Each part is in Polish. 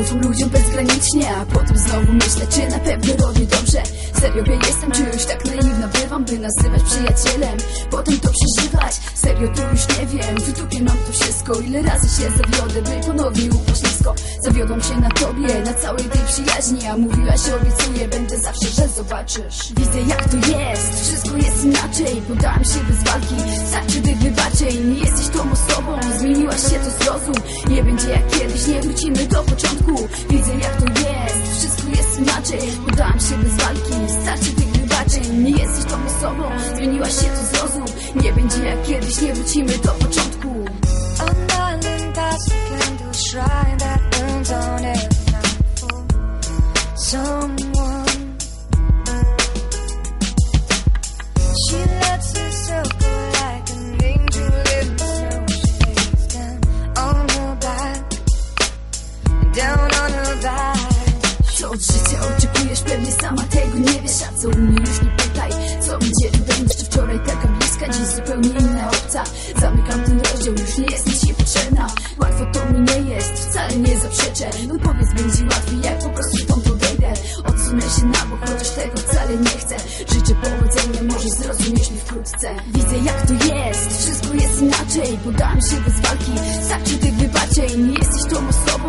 ufam ludziom bezgranicznie A potem znowu myślę, czy na pewno robię dobrze. Serio ja jestem, czy już tak naiwna bywam By nazywać przyjacielem, potem to przeżywać Serio to już nie wiem, w dupie mam to wszystko Ile razy się zawiodę, by ponownie upaść nisko. Zawiodłam się na tobie, na całej tej przyjaźni A mówiłaś, obiecuję, będę zawsze, że zobaczysz. Widzę jak to jest, jest inaczej. Podałam się bez walki, starczy tych wybaczeń Nie jesteś tą osobą, zmieniłaś się, to zrozum. Nie będzie jak kiedyś, nie wrócimy do początku. Widzę jak to jest, wszystko jest inaczej. Podałam się bez walki, starczy tych wybaczeń Nie jesteś tą osobą, zmieniłaś się, to zrozum. Nie będzie jak kiedyś, nie wrócimy do początku od życia oczekujesz, pewnie sama tego nie wiesz A co mnie już nie pytaj, co będzie tu będzie Jeszcze wczoraj taka bliska, dziś zupełnie inna obca. Zamykam ten rozdział, już nie jesteś jej potrzebna. Łatwo to mi nie jest, wcale nie zaprzeczę. No powiedz, będzie łatwiej, jak po prostu stąd podejdę. Odsunę się na bok, chociaż tego wcale nie chcę. Życzę powodzenia, może zrozumiesz mnie wkrótce. Widzę jak to jest, wszystko jest inaczej. Podałam się bez walki, starczy tych wybaczeń Nie jesteś tą osobą,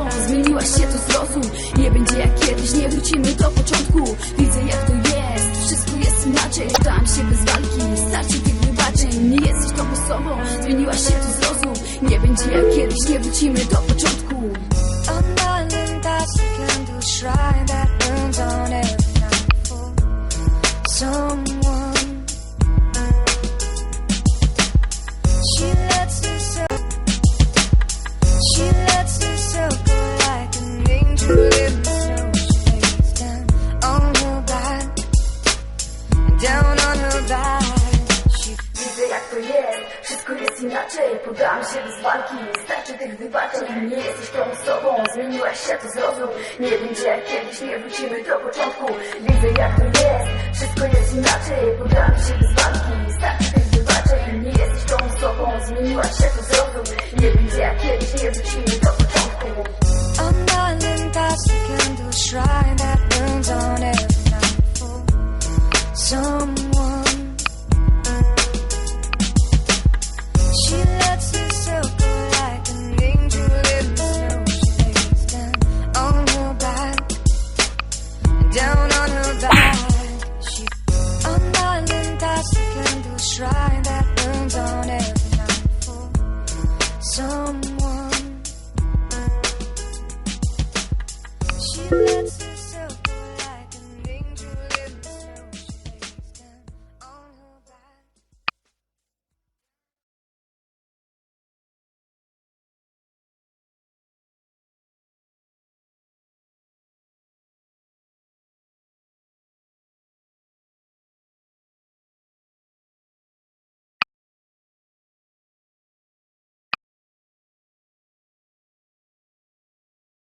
Walki, starczy tych wybaczeń. Nie jesteś tą osobą, zmieniłaś się, to zrozum. Nie będzie jak kiedyś, nie wrócimy do początku inaczej. Podałam się bez walki, starczy tych wybaczeń. Nie jesteś tą osobą, zmieniłaś się, to zrozum. Nie będzie jak kiedyś, nie wrócimy do początku. Widzę jak to jest, wszystko jest inaczej. Podałam się bez walki,